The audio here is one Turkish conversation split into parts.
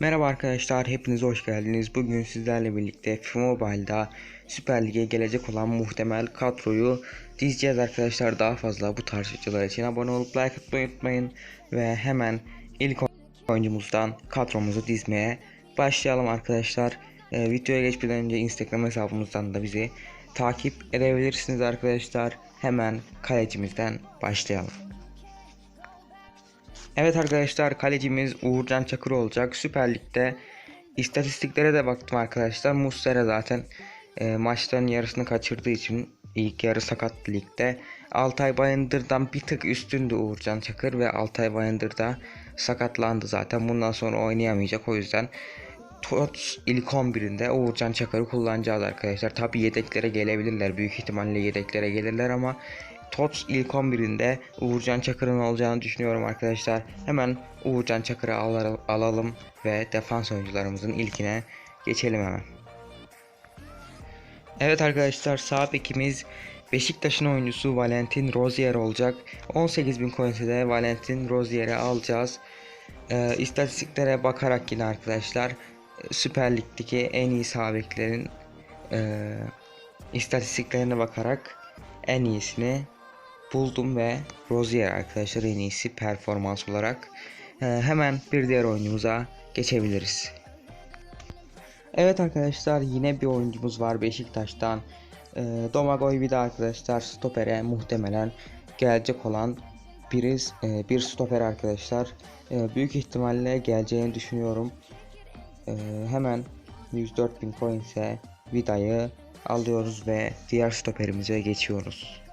Merhaba arkadaşlar, hepiniz hoş geldiniz. Bugün sizlerle birlikte FIFA Mobile'da Süper Lig'e gelecek olan muhtemel kadroyu dizeceğiz arkadaşlar. Daha fazla bu tarz videolar için abone olup like atmayı unutmayın. Ve hemen ilk oyuncumuzdan kadromuzu dizmeye başlayalım arkadaşlar. Ee, videoya geçmeden önce Instagram hesabımızdan da bizi takip edebilirsiniz arkadaşlar. Hemen kalecimizden başlayalım. Evet arkadaşlar kalecimiz Uğurcan Çakır olacak. Süper Lig'de istatistiklere de baktım arkadaşlar. Muslera zaten e, maçların yarısını kaçırdığı için ilk yarı sakat ligde. Altay Bayındır'dan bir tık üstündü Uğurcan Çakır ve Altay Bayındır da sakatlandı zaten. Bundan sonra oynayamayacak o yüzden TOTS ilk 11'inde Uğurcan Çakır'ı kullanacağız arkadaşlar. Tabi yedeklere gelebilirler. Büyük ihtimalle yedeklere gelirler ama TOTS ilk 11'inde Uğurcan Çakır'ın olacağını düşünüyorum arkadaşlar. Hemen Uğurcan Çakır'ı al alalım ve defans oyuncularımızın ilkine geçelim hemen. Evet arkadaşlar sağ bekimiz Beşiktaş'ın oyuncusu Valentin Rozier olacak. 18.000 coins'e de Valentin Rozier'i alacağız. Ee, istatistiklere bakarak yine arkadaşlar Süper Lig'deki en iyi sağ beklerin e, istatistiklerine bakarak en iyisini buldum ve Rozier arkadaşlar en iyisi performans olarak. Ee, hemen bir diğer oyuncumuza geçebiliriz. Evet arkadaşlar yine bir oyuncumuz var Beşiktaş'tan. Ee, Domagoj Vida arkadaşlar stopere muhtemelen gelecek olan biriz, e, bir stoper arkadaşlar. E, büyük ihtimalle geleceğini düşünüyorum. E, hemen 104.000 coins'e Vida'yı alıyoruz ve diğer stoperimize geçiyoruz.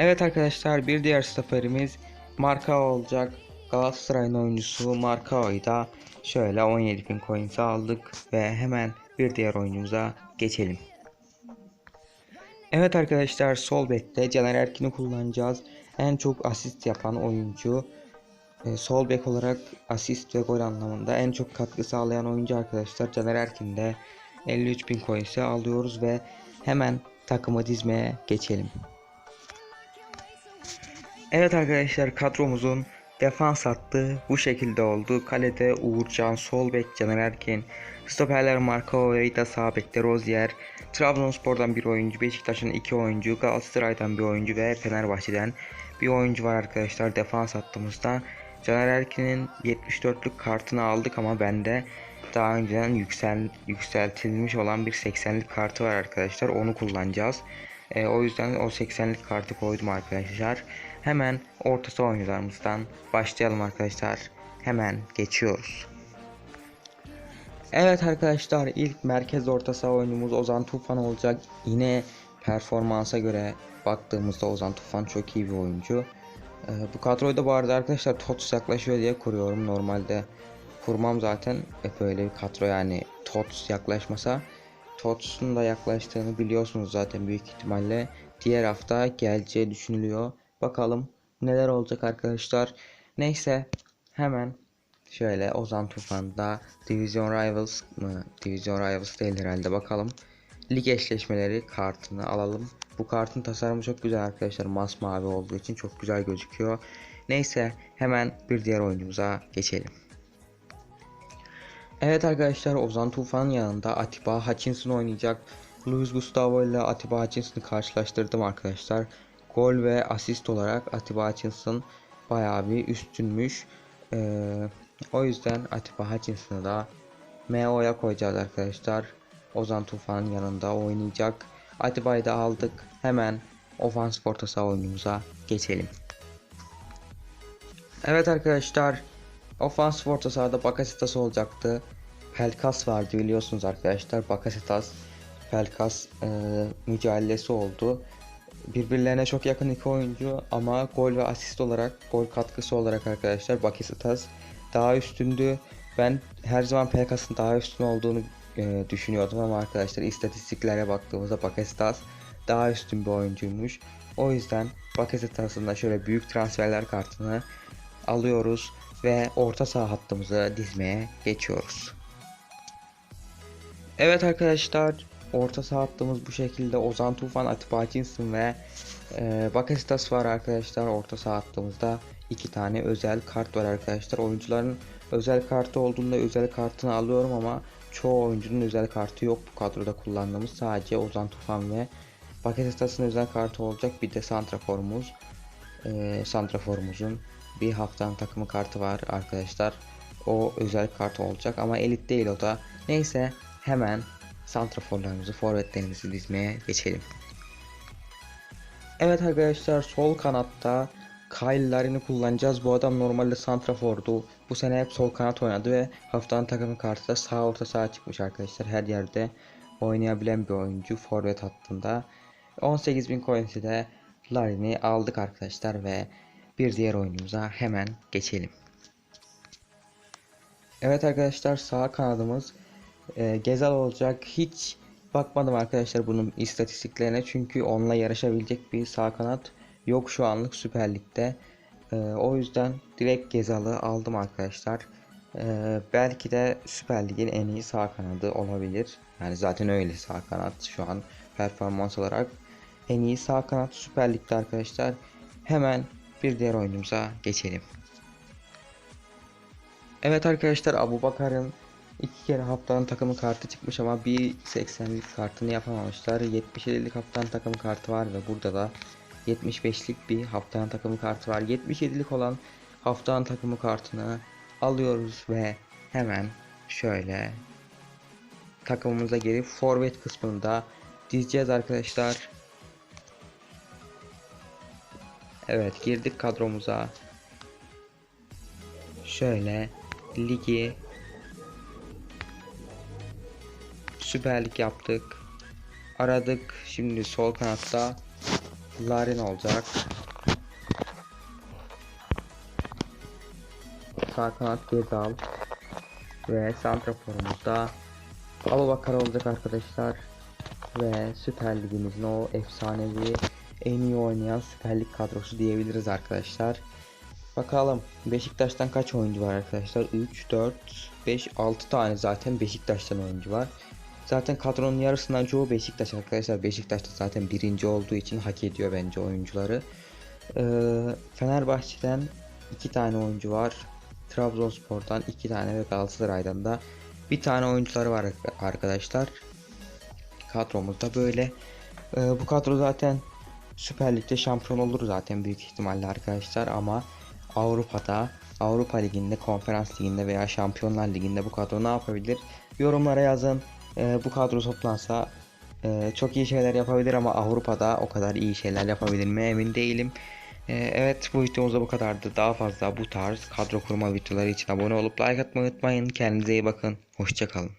Evet arkadaşlar bir diğer stoperimiz Marka olacak. Galatasaray'ın oyuncusu Markao'yu da şöyle 17.000 coins'e aldık ve hemen bir diğer oyuncumuza geçelim. Evet arkadaşlar sol bekte Caner Erkin'i kullanacağız. En çok asist yapan oyuncu e, sol bek olarak asist ve gol anlamında en çok katkı sağlayan oyuncu arkadaşlar Caner Erkin de 53.000 coins'e alıyoruz ve hemen takımı dizmeye geçelim. Evet arkadaşlar kadromuzun defans hattı bu şekilde oldu. Kalede Uğurcan, sol bek Caner Erkin, stoperler Marco ve Vida sağ bekte Rozier, Trabzonspor'dan bir oyuncu, Beşiktaş'ın iki oyuncu, Galatasaray'dan bir oyuncu ve Fenerbahçe'den bir oyuncu var arkadaşlar defans hattımızda. Caner Erkin'in 74'lük kartını aldık ama bende daha önceden yüksel, yükseltilmiş olan bir 80'lik kartı var arkadaşlar. Onu kullanacağız. E, o yüzden o 80'lik kartı koydum arkadaşlar. Hemen orta saha oyuncularımızdan başlayalım arkadaşlar. Hemen geçiyoruz. Evet arkadaşlar ilk merkez orta saha oyuncumuz Ozan Tufan olacak. Yine performansa göre baktığımızda Ozan Tufan çok iyi bir oyuncu. Ee, bu kadroyu da bu arada arkadaşlar TOTS yaklaşıyor diye kuruyorum. Normalde kurmam zaten hep böyle bir kadro yani TOTS yaklaşmasa. TOTS'un da yaklaştığını biliyorsunuz zaten büyük ihtimalle. Diğer hafta geleceği düşünülüyor. Bakalım neler olacak arkadaşlar. Neyse hemen şöyle Ozan Tufan'da Division Rivals mı? Division Rivals değil herhalde bakalım. Lig eşleşmeleri kartını alalım. Bu kartın tasarımı çok güzel arkadaşlar. Masmavi olduğu için çok güzel gözüküyor. Neyse hemen bir diğer oyuncumuza geçelim. Evet arkadaşlar Ozan Tufan'ın yanında Atiba Hutchinson oynayacak. Luis Gustavo ile Atiba Hutchinson'ı karşılaştırdım arkadaşlar. Gol ve asist olarak Atiba Hutchinson bayağı bir üstünmüş. Ee, o yüzden Atiba Hutchinson'ı da MO'ya koyacağız arkadaşlar. Ozan Tufan'ın yanında oynayacak. Atiba'yı da aldık. Hemen ofans orta saha oyunumuza geçelim. Evet arkadaşlar. Ofans orta sahada Bakasetas olacaktı. Pelkas vardı biliyorsunuz arkadaşlar. Bakasetas Pelkas e, mücadelesi oldu. Birbirlerine çok yakın iki oyuncu ama gol ve asist olarak, gol katkısı olarak arkadaşlar Bakasetas daha üstündü. Ben her zaman Pelkas'ın daha üstün olduğunu e, düşünüyordum ama arkadaşlar istatistiklere baktığımızda Bakasetas daha üstün bir oyuncuymuş. O yüzden Bakasetas'ın da şöyle büyük transferler kartını alıyoruz ve orta saha hattımızı dizmeye geçiyoruz. Evet arkadaşlar orta saha hattımız bu şekilde Ozan Tufan, Atiba Hutchinson ve e, Bakasetas var arkadaşlar orta saha hattımızda iki tane özel kart var arkadaşlar oyuncuların Özel kartı olduğunda özel kartını alıyorum ama çoğu oyuncunun özel kartı yok bu kadroda kullandığımız. Sadece Ozan Tufan ve Bakasetas'ın özel kartı olacak. Bir de Santrafor'umuz. Ee, Santrafor'umuzun bir haftanın takımı kartı var arkadaşlar. O özel kart olacak ama elit değil o da. Neyse hemen santraforlarımızı, forvetlerimizi dizmeye geçelim. Evet arkadaşlar sol kanatta Kyle Larin'i kullanacağız. Bu adam normalde santrafordu. Bu sene hep sol kanat oynadı ve haftanın takımı kartı da sağ orta saha çıkmış arkadaşlar. Her yerde oynayabilen bir oyuncu forvet hattında. 18.000 coins'i de Larin'i aldık arkadaşlar ve bir diğer oyunumuza hemen geçelim. Evet arkadaşlar sağ kanadımız e, Gezal olacak. Hiç bakmadım arkadaşlar bunun istatistiklerine çünkü onunla yarışabilecek bir sağ kanat yok şu anlık Süper Lig'de. E, o yüzden direkt Gezal'ı aldım arkadaşlar. E, belki de Süper Lig'in en iyi sağ kanadı olabilir. Yani zaten öyle sağ kanat şu an performans olarak. En iyi sağ kanat Süper Lig'de arkadaşlar. Hemen bir diğer oyunumuza geçelim. Evet arkadaşlar Abu Bakar'ın iki kere haftanın takımı kartı çıkmış ama bir 80'lik kartını yapamamışlar. 77'lik haftanın takımı kartı var ve burada da 75'lik bir haftanın takımı kartı var. 77'lik olan haftanın takımı kartını alıyoruz ve hemen şöyle takımımıza gelip forvet kısmında dizeceğiz arkadaşlar. Evet girdik kadromuza. Şöyle ligi Süper Lig yaptık. Aradık. Şimdi sol kanatta Larin olacak. Sağ kanat Gezal ve santraforumuzda Abubakar olacak arkadaşlar. Ve Süper Ligimizin o efsanevi en iyi oynayan Süper Lig kadrosu diyebiliriz arkadaşlar. Bakalım Beşiktaş'tan kaç oyuncu var arkadaşlar? 3, 4, 5, 6 tane zaten Beşiktaş'tan oyuncu var. Zaten kadronun yarısından çoğu Beşiktaş arkadaşlar. Beşiktaş da zaten birinci olduğu için hak ediyor bence oyuncuları. Ee, Fenerbahçe'den 2 tane oyuncu var. Trabzonspor'dan 2 tane ve Galatasaray'dan da bir tane oyuncuları var arkadaşlar. Kadromuzda böyle. Ee, bu kadro zaten Süper Lig'de şampiyon olur zaten büyük ihtimalle arkadaşlar ama Avrupa'da, Avrupa Ligi'nde, Konferans Ligi'nde veya Şampiyonlar Ligi'nde bu kadro ne yapabilir? Yorumlara yazın. Ee, bu kadro toplansa e, çok iyi şeyler yapabilir ama Avrupa'da o kadar iyi şeyler yapabilir mi emin değilim. Ee, evet bu videomuzda bu kadardı. Daha fazla bu tarz kadro kurma videoları için abone olup like atmayı unutmayın. Kendinize iyi bakın. Hoşçakalın.